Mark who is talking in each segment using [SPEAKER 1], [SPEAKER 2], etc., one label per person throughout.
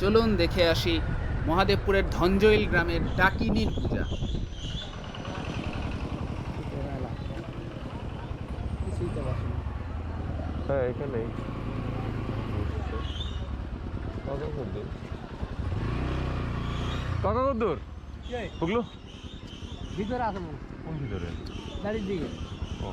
[SPEAKER 1] চলুন দেখে আসি মহাদেবপুরের ধঞ্জইল গ্রামের ডাকিনীর পূজা।
[SPEAKER 2] হ্যাঁ এখানেই কত দূর? কত দূর? বুগলু
[SPEAKER 3] ভিতরে আছে
[SPEAKER 2] কোন ভিতরে?
[SPEAKER 3] দিকে।
[SPEAKER 2] ও।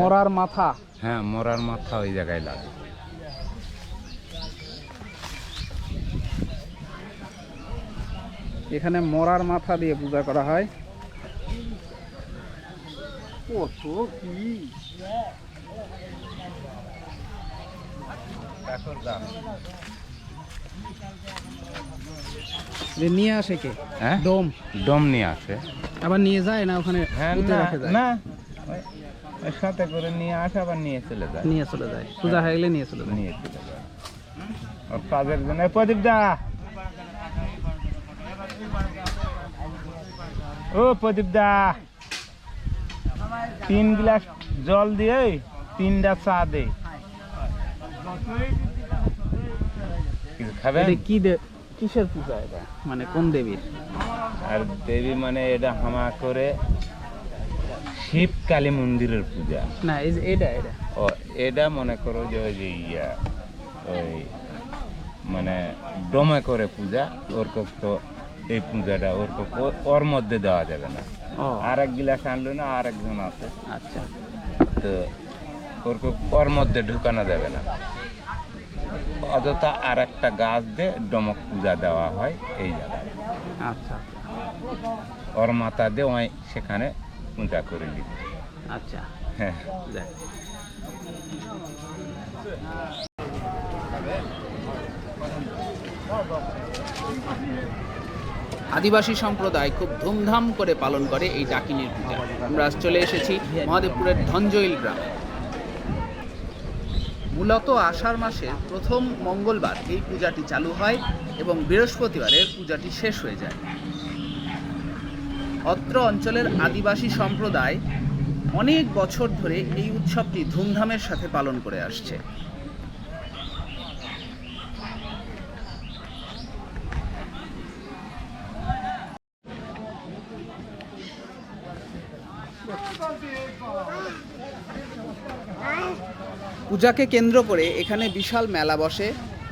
[SPEAKER 1] মরার মাথা।
[SPEAKER 2] হ্যাঁ মরার মাথা ওই জায়গায় লাগে।
[SPEAKER 1] এখানে মরার মাথা দিয়ে পূজা করা হয়।
[SPEAKER 3] কত কি?
[SPEAKER 1] যে নিয়ে আসে কে?
[SPEAKER 2] হ্যাঁ?
[SPEAKER 1] ডোম।
[SPEAKER 2] ডম নিয়ে আসে।
[SPEAKER 1] আবার নিয়ে যায় না ওখানে?
[SPEAKER 2] হ্যাঁ না। সাথে করে নিয়ে আসে আবার নিয়ে চলে যায়।
[SPEAKER 1] নিয়ে চলে যায়। পূজা হয়ে গেলে নিয়ে চলে যায়।
[SPEAKER 2] নিয়ে চলে যায়। ওর কাজের জন্য। প্রদীপ দা! ও প্রদীপ দা! তিন গ্লাস জল দিয়ে তিনটা চা দে।
[SPEAKER 1] এটা কি দে কিসের পূজা এটা? মানে কোন দেবীর?
[SPEAKER 2] আর দেবী মানে এটা হামা করে শিব কালী মন্দিরের পূজা।
[SPEAKER 1] না এই যে এটা এটা।
[SPEAKER 2] ও এটা মনে করো যে ওই যে ইয়া ওই মানে ডমে করে পূজা ওর তো এই পূজাটা ওর ওর মধ্যে দেওয়া যাবে না। আর এক গিলাস আনলো না আর একজন আছে।
[SPEAKER 1] আচ্ছা।
[SPEAKER 2] তো ওর ওর মধ্যে ঢুকানো যাবে না। অযথা আর একটা গাছ দিয়ে ডমক পূজা দেওয়া হয় এই জায়গায়।
[SPEAKER 1] আচ্ছা।
[SPEAKER 2] ওর মাথা দিয়ে ওই সেখানে পূজা করে দিই
[SPEAKER 1] আচ্ছা।
[SPEAKER 2] হ্যাঁ।
[SPEAKER 1] আদিবাসী সম্প্রদায় খুব ধুমধাম করে পালন করে এই ডাকিনীর পূজা। আমরা আজ চলে এসেছি মহাদেবপুরের ধঞ্জইল গ্রামে। মূলত আষাঢ় মাসের প্রথম মঙ্গলবার এই পূজাটি চালু হয় এবং বৃহস্পতিবারের পূজাটি শেষ হয়ে যায়। অত্র অঞ্চলের আদিবাসী সম্প্রদায় অনেক বছর ধরে এই উৎসবটি ধুমধামের সাথে পালন করে আসছে। পূজাকে কেন্দ্র করে এখানে বিশাল মেলা বসে।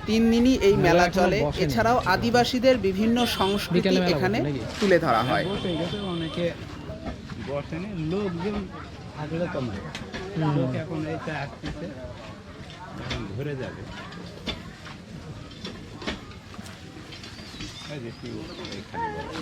[SPEAKER 1] তিন দিনই এই মেলা চলে। এছাড়াও আদিবাসীদের বিভিন্ন সংস্কৃতি এখানে তুলে ধরা হয়।
[SPEAKER 3] অনেকে বসেনি। লোকজন থাকলে কমে লোক এখন এইটা আসতেছে ঘুরে যাবে। এই যে কি এখানে বলে।